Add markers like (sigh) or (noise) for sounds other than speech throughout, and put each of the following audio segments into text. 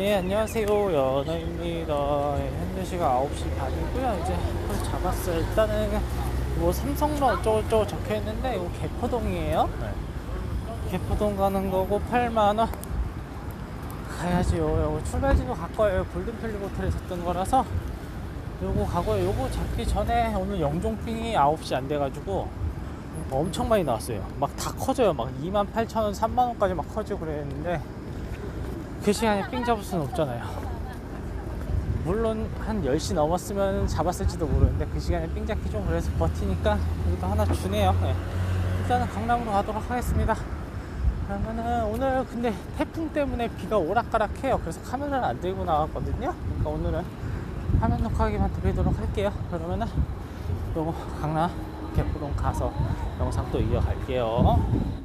예, 안녕하세요. 연아입니다. 예, 현재 시각 9시 반이고요. 이제 콜 잡았어요. 일단은 뭐 삼성로 어쩌고저쩌고 적혀 있는데 이거 개포동이에요. 개포동 가는 거고 8만원. 가야지요. 요거 출발지도 가까워요. 골든펠리 호텔에 샀던 거라서 요거 가고요. 요거 잡기 전에 오늘 영종빙이 9시 안 돼가지고 엄청 많이 나왔어요. 막 다 커져요. 막 28,000원, 3만원까지 막 커지고 그랬는데 그 시간에 삥 잡을 수는 없잖아요. 물론 한 10시 넘었으면 잡았을지도 모르는데 그 시간에 삥 잡기 좀 그래서 버티니까 여기도 하나 주네요. 네. 일단은 강남으로 가도록 하겠습니다. 그러면은 오늘 근데 태풍 때문에 비가 오락가락해요. 그래서 카메라를 안 들고 나왔거든요. 그러니까 오늘은 화면 녹화하기만 드리도록 할게요. 그러면은 또 강남 개포동 가서 영상 또 이어갈게요.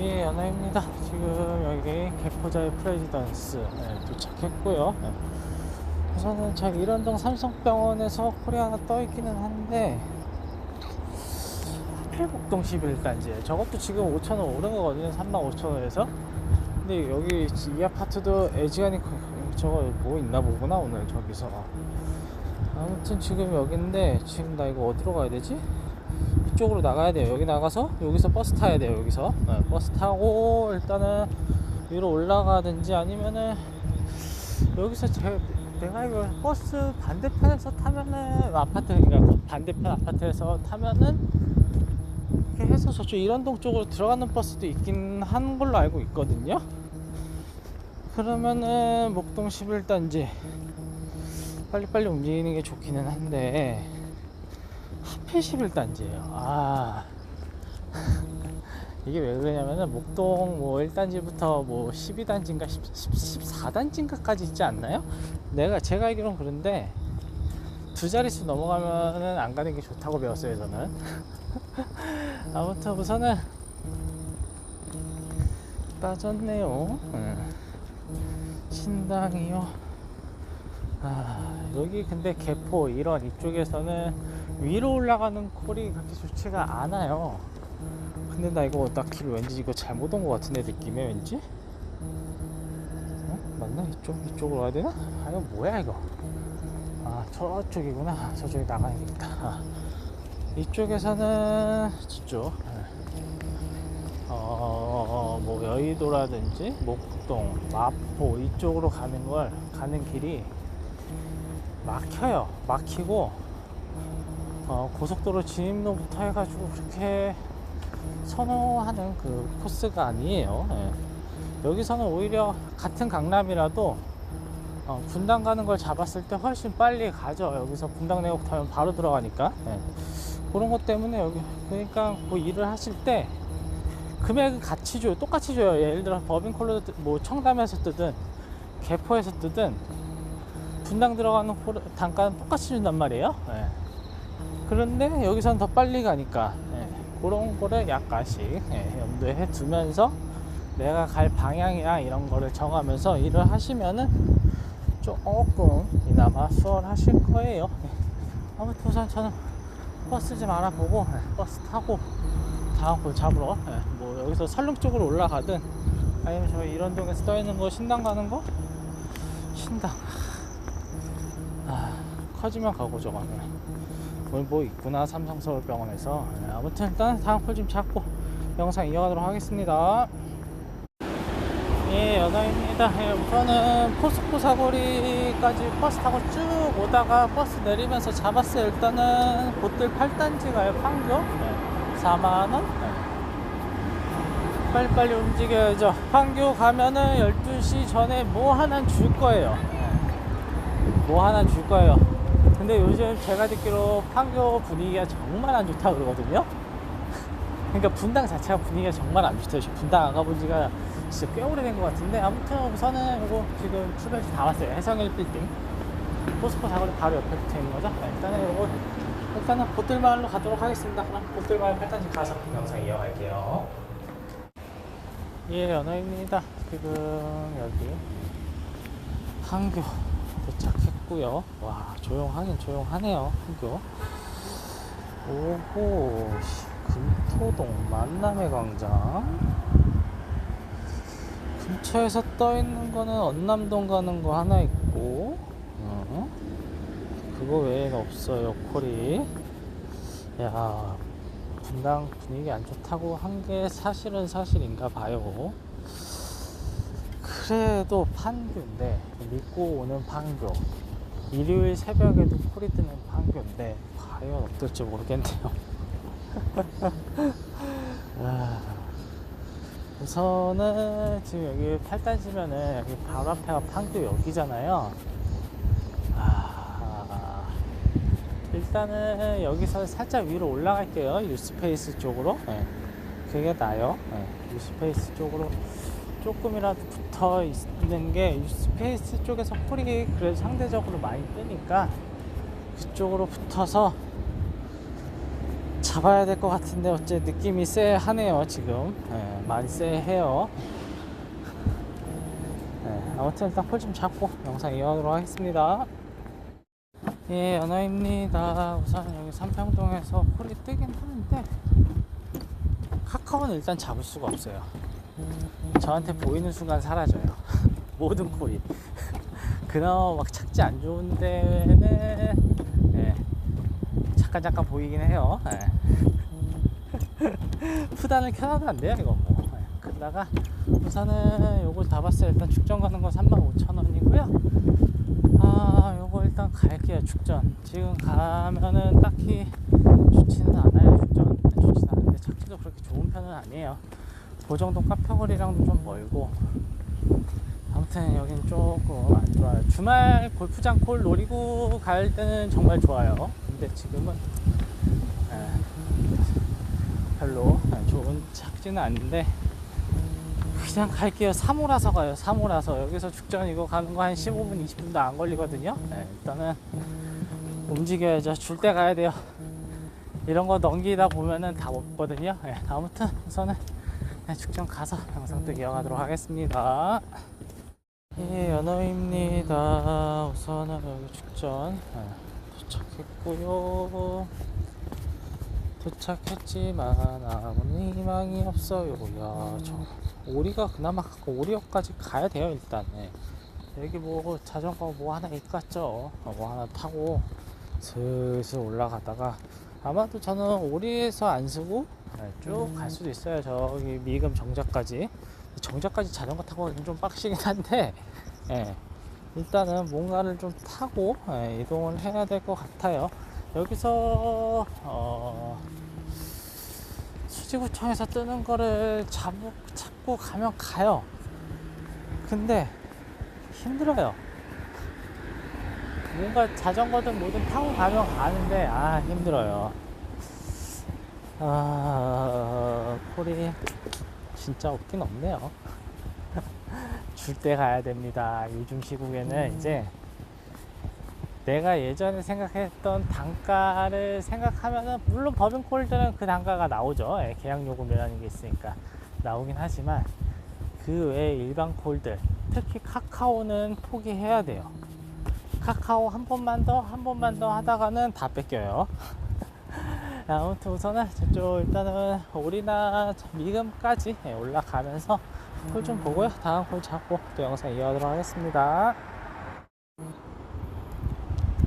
예, 연아입니다. 지금 여기 개포자의 프레지던스 예, 도착했고요. 예. 우선은 저 일원동 삼성병원에서 콜이 하나 떠 있기는 한데 하필곡동 11단지에 저것도 지금 5천원 오른 거거든요. 3만 5천원에서. 근데 여기 이 아파트도 애지간히 커- 저거 뭐 있나 보구나 오늘 저기서. 아무튼 지금 여기인데 지금 나 이거 어디로 가야 되지? 이쪽으로 나가야 돼요. 여기 나가서 여기서 버스 타야 돼요. 여기서 네, 버스 타고 일단은 위로 올라가든지 아니면은 여기서 제, 내가 이거 버스 반대편에서 타면은 아파트 그러니까 반대편 아파트에서 타면은 이렇게 해서 저쪽 일원동 쪽으로 들어가는 버스도 있긴 한 걸로 알고 있거든요. 그러면은 목동 11단지 빨리빨리 움직이는 게 좋기는 한데 하필 11단지예요. 아 (laughs) 이게 왜 그러냐면은 목동 뭐 1단지부터 뭐 12단지인가 10, 14단지인가까지 있지 않나요? 내가 제가 알기로는 그런데 두 자릿수 넘어가면은 안 가는 게 좋다고 배웠어요 저는. (laughs) 아무튼 우선은 빠졌네요. 응. 신당이요. 아, 여기 근데 개포 이런 이쪽에서는 위로 올라가는 콜이 그렇게 좋지가 않아요. 근데 나 이거 나길 왠지 이거 잘못 온 것 같은데 느낌에 왠지? 어? 맞나? 이쪽 이쪽으로 가야 되나? 아 이거 뭐야 이거? 아 저쪽이구나. 저쪽에 나가야겠다. 아, 이쪽에서는 저쪽. 어, 뭐 여의도라든지 목동, 마포 이쪽으로 가는 걸 가는 길이 막혀요. 막히고 어, 고속도로 진입로부터 해가지고 그렇게 선호하는 그 코스가 아니에요. 예. 여기서는 오히려 같은 강남이라도 어, 분당 가는 걸 잡았을 때 훨씬 빨리 가죠. 여기서 분당 내역 타면 바로 들어가니까. 예. 그런 것 때문에 여기 그러니까 뭐 일을 하실 때 금액은 같이 줘요. 똑같이 줘요. 예를 들어 뜨- 뭐 청담에서 뜨든 개포에서 뜨든 분당 들어가는 콜- 단가는 똑같이 준단 말이에요. 예. 그런데 여기선 더 빨리 가니까 예. 그런 거를 약간씩 예, 염두에 두면서 내가 갈 방향이나 이런 거를 정하면서 일을 하시면은 조금 이나마 수월하실 거예요. 예. 아무튼 우선 저는 버스 좀 알아보고 예, 버스 타고 다음 걸 잡으러 예, 뭐 여기서 설릉 쪽으로 올라가든 아니면 저 이런 동에서 떠 있는 거 신당 가는 거 신당 아 커지면 가고 저거는 뭐 있구나 삼성서울병원에서. 예, 아무튼 일단 다음 콜좀 잡고 영상 이어가도록 하겠습니다. 예 연아입니다. 예, 우선은 포스코 사거리까지 버스 타고 쭉 오다가 버스 내리면서 잡았어요. 일단은 보틀 8단지 가요 판교? 예, 4만원? 빨리빨리 움직여야죠. 판교 가면은 12시 전에 뭐 하나 줄 거예요? 예, 뭐 하나 줄 거예요 근데 요즘 제가 듣기로 판교 분위기가 정말 안 좋다 그러거든요. (laughs) 그러니까 분당 자체가 분위기가 정말 안 좋대요 분당 안 가본 지가 진짜 꽤 오래된 것 같은데 아무튼 우선은 이거 지금 출발지 다 왔어요. 해성일 빌딩. 포스코 사거리 바로 옆에 붙어 있는 거죠? 네, 일단은 이거 일단은 보틀마을로 가도록 하겠습니다. 그럼 보틀마을 8단지 가서 영상 이어갈게요. 예 연어입니다. 지금 여기 판교 도착했고요 와 조용하긴 조용하네요 판교 오호, 씨, 금토동 만남의 광장. 근처에서 떠 있는 거는 언남동 가는 거 하나 있고, 어? 그거 외에는 없어요, 콜이. 야, 분당 분위기 안 좋다고 한 게 사실은 사실인가 봐요. 그래도 판교인데, 믿고 오는 판교. 일요일 새벽에도 콜이 뜨는 판교인데, 과연 어떨지 모르겠네요. (laughs) 아, 우선은 지금 여기 팔단지면은 여기 바로 앞에가 판교 여기잖아요. 아, 일단은 여기서 살짝 위로 올라갈게요. 유스페이스 쪽으로. 네, 그게 나요. 네, 유스페이스 쪽으로 조금이라도 붙어 있는 게 유스페이스 쪽에서 콜이 그래도 상대적으로 많이 뜨니까 그쪽으로 붙어서 잡아야 될 것 같은데 어째 느낌이 쎄하네요 지금. 네, 많이 쎄해요. 네, 아무튼 일단 콜 좀 잡고 영상 이어가도록 하겠습니다. 예 연어입니다. 우선 여기 삼평동에서 콜이 뜨긴 하는데 카카오는 일단 잡을 수가 없어요 저한테 보이는 순간 사라져요 (laughs) 모든 콜이 (laughs) 그나마 막 착지 안 좋은 데는 예, 잠깐 잠깐 보이긴 해요. 예. (laughs) 푸단을 켜놔도 안 돼요, 이거 뭐. 예. 그러다가 우선은 요걸 다 봤어요. 일단 축전 가는 건 35,000원이고요. 아, 요거 일단 갈게요, 축전. 지금 가면은 딱히 좋지는 않아요, 축전. 네, 좋지는 않은데 착지도 그렇게 좋은 편은 아니에요. 고정동 카페거리랑도 좀 멀고. 아무튼 여긴 조금 안 좋아요. 주말 골프장 콜 노리고 갈 때는 정말 좋아요. 근데 지금은 에, 별로 좋은 착지는 아닌데 그냥 갈게요. 3호라서 가요. 3호라서 여기서 축전 이거 가는 거 한 15분, 20분도 안 걸리거든요. 에, 일단은 움직여야죠. 줄 때 가야 돼요. 이런 거 넘기다 보면은 다 먹거든요. 예, 아무튼 우선은 축전 가서 영상 또 이어가도록 하겠습니다. 예, 연어입니다. 우선은 여기 축전 예, 도착했고요. 도착했지만 아무 희망이 없어요. 야, 저 오리가 그나마 오리역까지 가야 돼요 일단. 예. 여기 뭐 자전거 뭐 하나 있겠죠. 어, 뭐 하나 타고 슬슬 올라가다가 아마도 저는 오리에서 안 쓰고 쭉 갈 수도 있어요. 저기 미금 정자까지. 정자까지 자전거 타고 가기는 좀 빡시긴 한데 예, 일단은 뭔가를 좀 타고 예, 이동을 해야 될 것 같아요. 여기서 어, 수지구청에서 뜨는 거를 잡, 잡고 가면 가요. 근데 힘들어요. 뭔가 자전거든 뭐든 타고 가면 가는데 아 힘들어요. 아 콜이 진짜 없긴 없네요. (laughs) 줄 때 가야 됩니다. 요즘 시국에는 이제 내가 예전에 생각했던 단가를 생각하면은 물론 법인콜들은 그 단가가 나오죠. 예, 계약 요금이라는 게 있으니까 나오긴 하지만 그 외에 일반 콜들 특히 카카오는 포기해야 돼요. 카카오 한 번만 더, 한 번만 더 하다가는 다 뺏겨요. 아무튼 우선은 저쪽 일단은 오리나 미금까지 예, 올라가면서 콜좀 보고요. 다음 콜 잡고 또 영상 이어가도록 하겠습니다.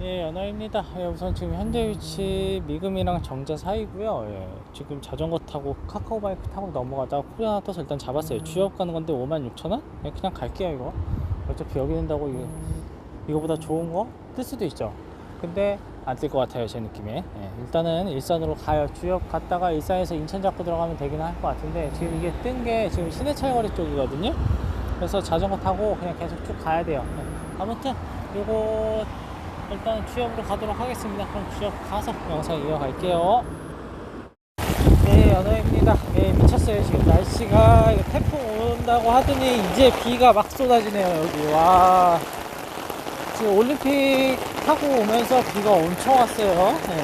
예, 연어입니다. 예, 우선 지금 현재 위치 미금이랑 정자 사이고요. 예, 지금 자전거 타고 카카오 바이크 타고 넘어가다가 하나 떠서 일단 잡았어요. 주업 가는 건데 56,000원? 예, 그냥 갈게요, 이거. 어차피 여기 된다고 이거, 이거보다 좋은 거 뜰 수도 있죠. 근데 안 뜰 것 같아요, 제 느낌에. 예, 일단은 일산으로 가요. 주역 갔다가 일산에서 인천 잡고 들어가면 되긴 할 것 같은데 지금 이게 뜬 게 지금 시내철 거리 쪽이거든요. 그래서 자전거 타고 그냥 계속 쭉 가야 돼요. 예, 아무튼 요거 일단 취업으로 가도록 하겠습니다. 그럼 취업 가서 영상 이어갈게요. 네, 연어입니다. 네, 미쳤어요. 지금 날씨가 태풍 온다고 하더니 이제 비가 막 쏟아지네요, 여기. 와. 지금 올림픽 타고 오면서 비가 엄청 왔어요. 네.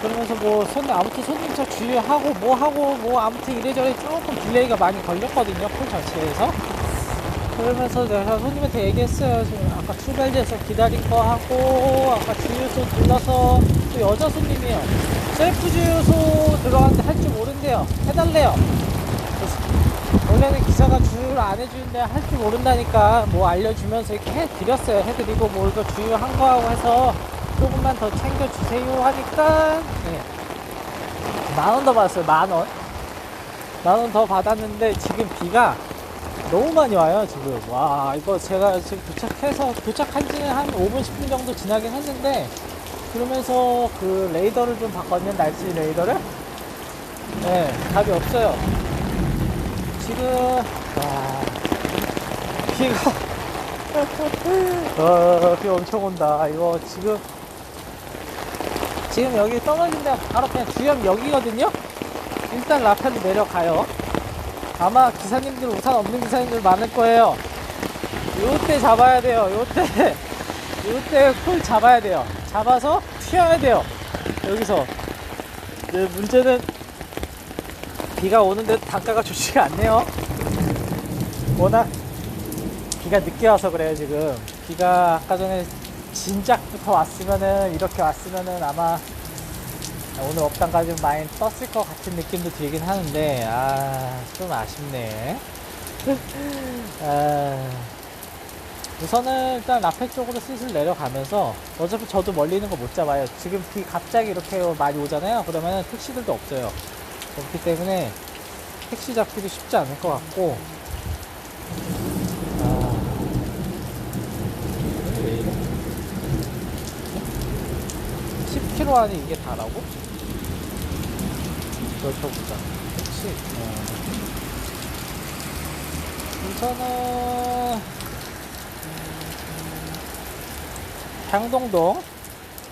그러면서 뭐 손, 아무튼 손님차 주의하고 뭐 하고 뭐 아무튼 이래저래 조금 딜레이가 많이 걸렸거든요. 콜 자체에서. 그러면서 내가 손님한테 얘기했어요. 지금 아까 출발지에서 기다린 거 하고, 아까 주유소 들러서 또 여자 손님이요. 셀프 주유소 들어갔는데 할 줄 모른대요. 해달래요. 원래는 기사가 주유를 안 해주는데 할 줄 모른다니까 뭐 알려주면서 이렇게 해드렸어요. 해드리고 뭐 이거 주유한 거하고 해서 조금만 더 챙겨주세요 하니까 네. 만원 더 받았어요. 만 원. 만 원 더 받았는데 지금 비가 너무 많이 와요 지금 와 이거 제가 지금 도착해서 도착한 지는 한 5분 10분 정도 지나긴 했는데 그러면서 그 레이더를 좀 바꿨는데 날씨 레이더를 네 답이 없어요 지금. 와 비가 어, 비 엄청 온다. 이거 지금. 지금 여기 떨어진 데가 바로 그냥 주염역이거든요? 일단 라펠로 내려가요. 아마 기사님들 우산 없는 기사님들 많을 거예요. 요때 잡아야 돼요. 요때. 요때 콜 잡아야 돼요. 잡아서 튀어야 돼요. 여기서. 네, 문제는 비가 오는데 단가가 좋지가 않네요. 워낙 비가 늦게 와서 그래요 지금. 비가 아까 전에 진작부터 왔으면은 이렇게 왔으면은 아마 오늘 업당가 좀 많이 떴을 것 같은 느낌도 들긴 하는데 아 좀 아쉽네 (laughs) 아, 우선은 일단 라페 쪽으로 슬슬 내려가면서 어차피 저도 멀리 있는 거 못 잡아요 지금 비 갑자기 이렇게 많이 오잖아요 그러면 택시들도 없어요 그렇기 때문에 택시 잡기도 쉽지 않을 것 같고 아, 왜 이래? 10km 안에 이게 다라고? 넓혀보자. 그치? 어. 우선은, 향동동.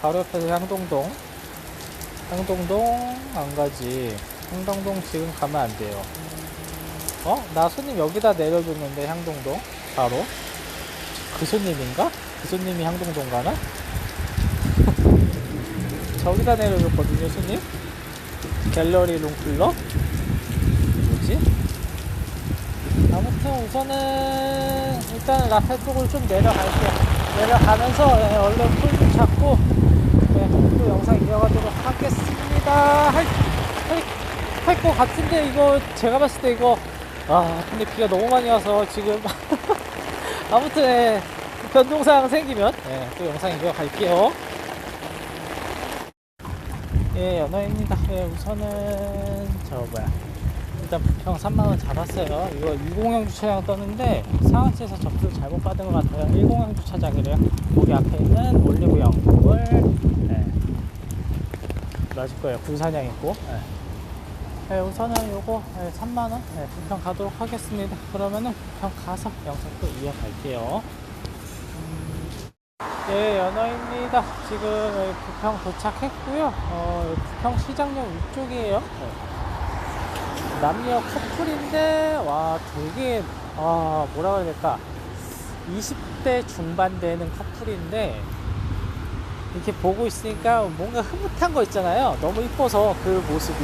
바로 옆에서 향동동. 향동동 안 가지. 향동동 지금 가면 안 돼요. 어? 나 손님 여기다 내려줬는데, 향동동. 바로. 그 손님인가? 그 손님이 향동동 가나? (laughs) 저기다 내려줬거든요, 손님. 갤러리 롱클러? 뭐지? 아무튼 우선은 일단 라페 쪽을 좀 내려갈게요. 내려가면서 네, 얼른 풀 좀 잡고 네, 이어가도록 하겠습니다. 할, 할, 할 것 같은데 이거 제가 봤을 때 이거 아 근데 비가 너무 많이 와서 지금 (laughs) 아무튼 네, 변동사항 생기면 네, 또 영상 이어갈게요. 예, 연어입니다. 예, 우선은 저 뭐야 일단 부평 3만원 잡았어요. 이거 1공용 주차장 떴는데 상하치에서 접수를 잘못 받은 것 같아요. 1공용 주차장이래요. 거기 앞에 있는 올리브영 을 예. 맞을 거예요. 군사냥 있고. 예. 예, 우선은 요거 예, 3만원 예, 부평 가도록 하겠습니다. 그러면은 부평 가서 영상 또 이어갈게요. 네, 연어입니다. 지금 부평 도착했고요. 어, 부평 시장역 위쪽이에요. 네. 남녀 커플인데, 와, 되게, 아, 뭐라 그래야 될까. 20대 중반 되는 커플인데, 이렇게 보고 있으니까 뭔가 흐뭇한 거 있잖아요. 너무 이뻐서 그 모습이.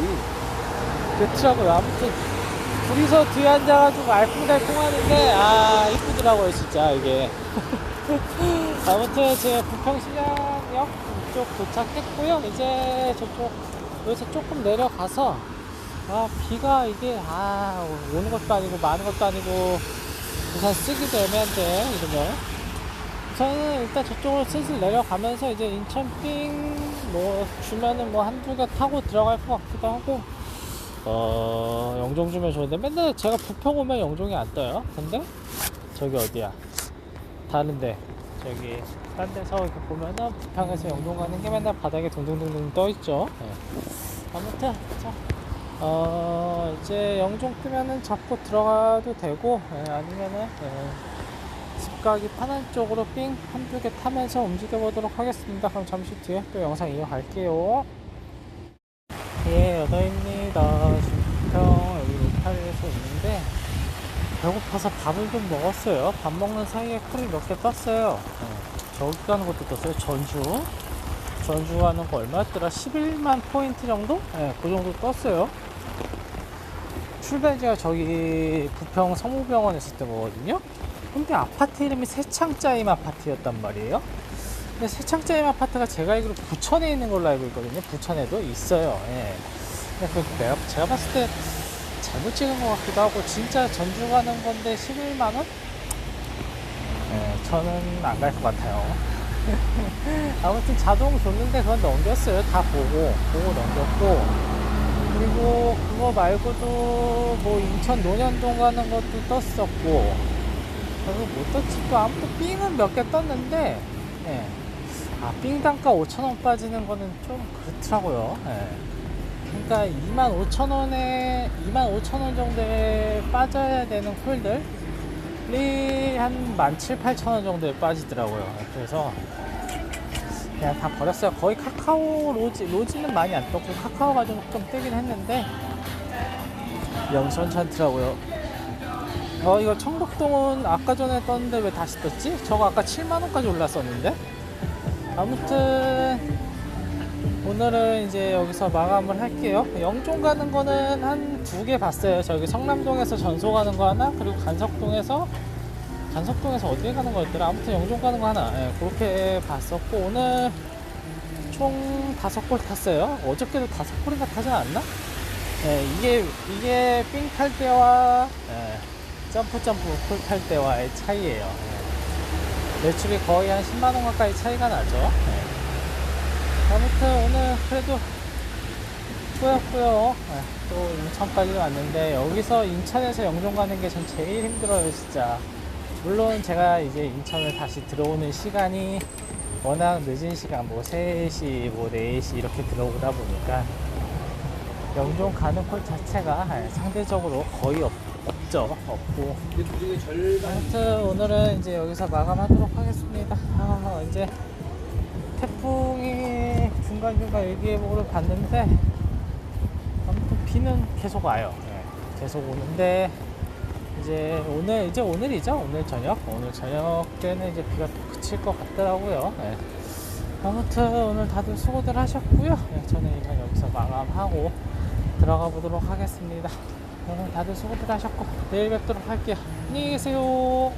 그렇더라고요. 아무튼, 둘이서 뒤에 앉아가지고 알콩달콩 하는데, 아, 이쁘더라고요, 진짜, 이게. (laughs) 아무튼 제가 부평시장역 이쪽 도착했고요. 이제 저쪽 여기서 조금 내려가서 아 비가 이게 아 오는 것도 아니고 마는 것도 아니고 우산 쓰기도 애매한데 이러면 저는 일단 저쪽으로 슬슬 내려가면서 이제 인천 빙 뭐 주면은 뭐 한두 개 타고 들어갈 것 같기도 하고 어 영종 주면 좋은데 맨날 제가 부평 오면 영종이 안 떠요. 근데 저기 어디야? 다른데 저기 딴 데서 이렇게 보면은 부평에서 영동 가는 게 맨날 바닥에 둥둥둥둥 떠 있죠. 네. 아무튼 자, 어 이제 영종 뜨면은 잡고 들어가도 되고 예, 아니면은 예, 집 가기 편한 쪽으로 삥 한두 개 타면서 움직여 보도록 하겠습니다. 그럼 잠시 뒤에 또 영상 이어갈게요. 예, 여덟입니다. 지금 부평 여기 로타리에서 있는데 배고파서 밥을 좀 먹었어요. 밥 먹는 사이에 콜이 몇 개 떴어요. 어, 저기 가는 것도 떴어요. 전주. 전주 가는 거 얼마였더라? 11만 포인트 정도? 네, 그 정도 떴어요. 출발지가 저기 부평 성모병원에 있었던 거거든요. 근데 아파트 이름이 새창짜임 아파트였단 말이에요. 근데 새창짜임 아파트가 제가 알기로 부천에 있는 걸로 알고 있거든요. 부천에도 있어요. 예. 근데 그 내가 제가 봤을 때 잘못 찍은 것 같기도 하고 진짜 전주 가는 건데 11만 원? 예, 저는 안 갈 것 같아요. (laughs) 아무튼 자동 줬는데 그건 넘겼어요. 다 보고 보고 넘겼고 그리고 그거 말고도 뭐 인천 논현동 가는 것도 떴었고 떴지 또 아무튼 삥은 몇 개 떴는데 예. 아, 삥 단가 5,000원 빠지는 거는 좀 그렇더라고요. 예. 그러니까 25,000원에 25,000원 정도에 빠져야 되는 콜들이 한 17,000원 정도에 빠지더라고요. 그래서 그냥 다 버렸어요. 거의 카카오 로지, 로지는 많이 안 떴고 카카오가 좀, 좀 뜨긴 했는데 영천찮더라고요. 어 이거 청록동은 아까 전에 떴는데 왜 다시 떴지? 저거 아까 7만원까지 올랐었는데 아무튼 오늘은 이제 여기서 마감을 할게요. 영종 가는 거는 한 두 개 봤어요. 저기 성남동에서 전소 가는 거 하나, 그리고 간석동에서 간석동에서 어디에 가는 거였더라? 아무튼 영종 가는 거 하나. 예, 그렇게 봤었고 오늘 총 다섯 골 탔어요. 어저께도 다섯 골인가 타지 않았나? 예, 이게 이게 삥탈 때와 예, 점프 점프 콜탈 때와의 차이예요. 예. 매출이 거의 한 10만 원 가까이 차이가 나죠. 예. 아무튼 오늘 그래도 뿌옇뿌옇 예, 또 인천까지 왔는데 여기서 인천에서 영종 가는 게 전 제일 힘들어요 진짜 물론 제가 이제 인천을 다시 들어오는 시간이 워낙 늦은 시간 뭐 3시 뭐 4시 이렇게 들어오다 보니까 영종 가는 콜 자체가 예, 상대적으로 거의 없, 없죠 없고 아무튼 오늘은 이제 여기서 마감하도록 하겠습니다. 아, 이제 태풍이 중간중간 일기예보를 봤는데 아무튼 비는 계속 와요. 예, 계속 오는데 이제 오늘 이제 오늘이죠. 오늘 저녁 오늘 저녁 때는 이제 비가 또 그칠 것 같더라고요. 예. 아무튼 오늘 다들 수고들 하셨고요. 예, 저는 이만 여기서 마감하고 들어가 보도록 하겠습니다. 오늘 다들 수고들 하셨고 내일 뵙도록 할게요. 안녕히 계세요.